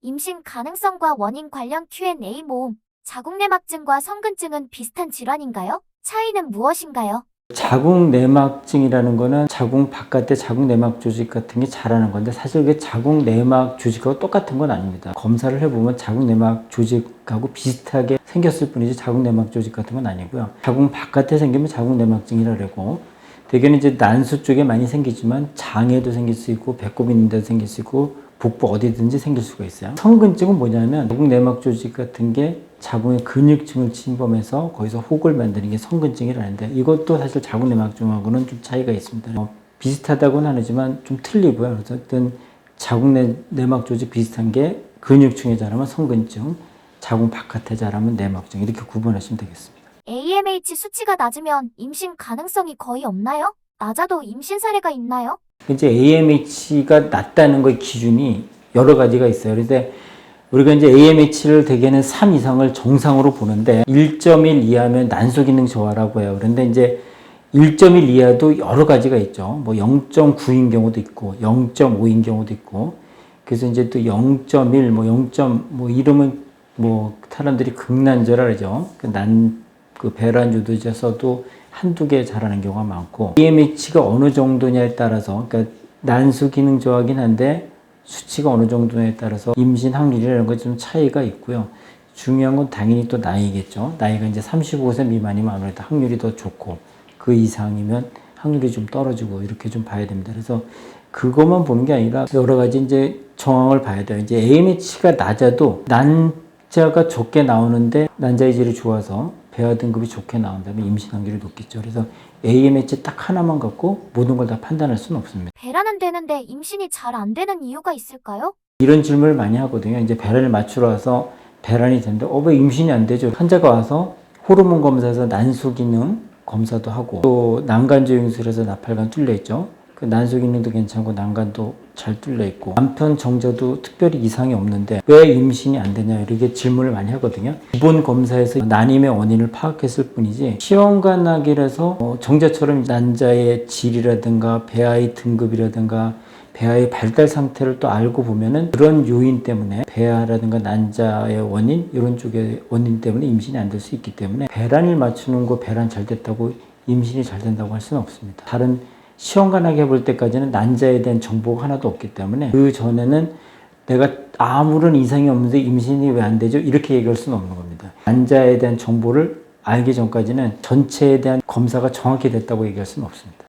임신 가능성과 원인 관련 Q&A 모음. 자궁내막증과 성근증은 비슷한 질환인가요? 차이는 무엇인가요? 자궁 내막증이라는 거는 자궁 바깥에 자궁 내막 조직 같은 게 자라는 건데 사실 그게 자궁 내막 조직하고 똑같은 건 아닙니다. 검사를 해보면 자궁 내막 조직하고 비슷하게 생겼을 뿐이지 자궁 내막 조직 같은 건 아니고요. 자궁 바깥에 생기면 자궁 내막증이라 그러고 대개는 이제 난수 쪽에 많이 생기지만 장에도 생길 수 있고 배꼽 있는 데도 생길 수 있고 복부 어디든지 생길 수가 있어요. 성근증은 뭐냐면 자궁 내막 조직 같은 게 자궁의 근육층을 침범해서 거기서 혹을 만드는 게 성근증이라는데 이것도 사실 자궁 내막증하고는 좀 차이가 있습니다. 어, 비슷하다고는 하지만 좀 틀리고요. 그래서 어떤 자궁 내, 내막 조직 비슷한 게 근육층에 자라면 성근증, 자궁 바깥에 자라면 내막증 이렇게 구분하시면 되겠습니다. AMH 수치가 낮으면 임신 가능성이 거의 없나요? 낮아도 임신 사례가 있나요? 이제 AMH가 낮다는 거 기준이 여러 가지가 있어요. 그런데 우리가 이제 AMH를 대개는 3 이상을 정상으로 보는데 1.1 이하면 난소 기능 저하라고 해요. 그런데 이제 1.1 이하도 여러 가지가 있죠. 뭐 0.9인 경우도 있고 0.5인 경우도 있고 그래서 이제 또 0.1, 뭐 0. 뭐 이러면 뭐 사람들이 극난저라 그러죠. 그 난 그 배란 유도제서도 한두 개 자라는 경우가 많고 AMH가 어느 정도냐에 따라서 그러니까 난수 기능 저하긴 한데 수치가 어느 정도냐에 따라서 임신 확률이라는 것 좀 차이가 있고요. 중요한 건 당연히 또 나이겠죠. 나이가 이제 35세 미만이면 아무래도 확률이 더 좋고 그 이상이면 확률이 좀 떨어지고 이렇게 좀 봐야 됩니다. 그래서 그것만 보는 게 아니라 여러 가지 이제 정황을 봐야 돼요. 이제 AMH가 낮아도 난 자가 적게 나오는데 난자의 질이 좋아서 배아 등급이 좋게 나온다면 임신 확률이 높겠죠. 그래서 AMH 딱 하나만 갖고 모든 걸 다 판단할 수는 없습니다. 배란은 되는데 임신이 잘 안 되는 이유가 있을까요? 이런 질문을 많이 하거든요. 이제 배란을 맞추러 와서 배란이 되는데 어 왜 임신이 안 되죠? 환자가 와서 호르몬 검사에서 난수 기능 검사도 하고 또 난간 조영술에서 나팔관 뚫려 있죠. 그 난수 기능도 괜찮고 난간도 잘 뚫려 있고 남편 정자도 특별히 이상이 없는데 왜 임신이 안 되냐 이렇게 질문을 많이 하거든요. 기본 검사에서 난임의 원인을 파악했을 뿐이지 시험관학이라서 어, 정자처럼 난자의 질이라든가 배아의 등급이라든가 배아의 발달 상태를 또 알고 보면은 그런 요인 때문에 배아라든가 난자의 원인 이런 쪽의 원인 때문에 임신이 안 될 수 있기 때문에 배란을 맞추는 거 배란 잘 됐다고 임신이 잘 된다고 할 수는 없습니다. 다른 시험관하게 해볼 때까지는 난자에 대한 정보가 하나도 없기 때문에 그 전에는 내가 아무런 이상이 없는데 임신이 왜 안 되죠? 이렇게 얘기할 수는 없는 겁니다. 난자에 대한 정보를 알기 전까지는 전체에 대한 검사가 정확히 됐다고 얘기할 수는 없습니다.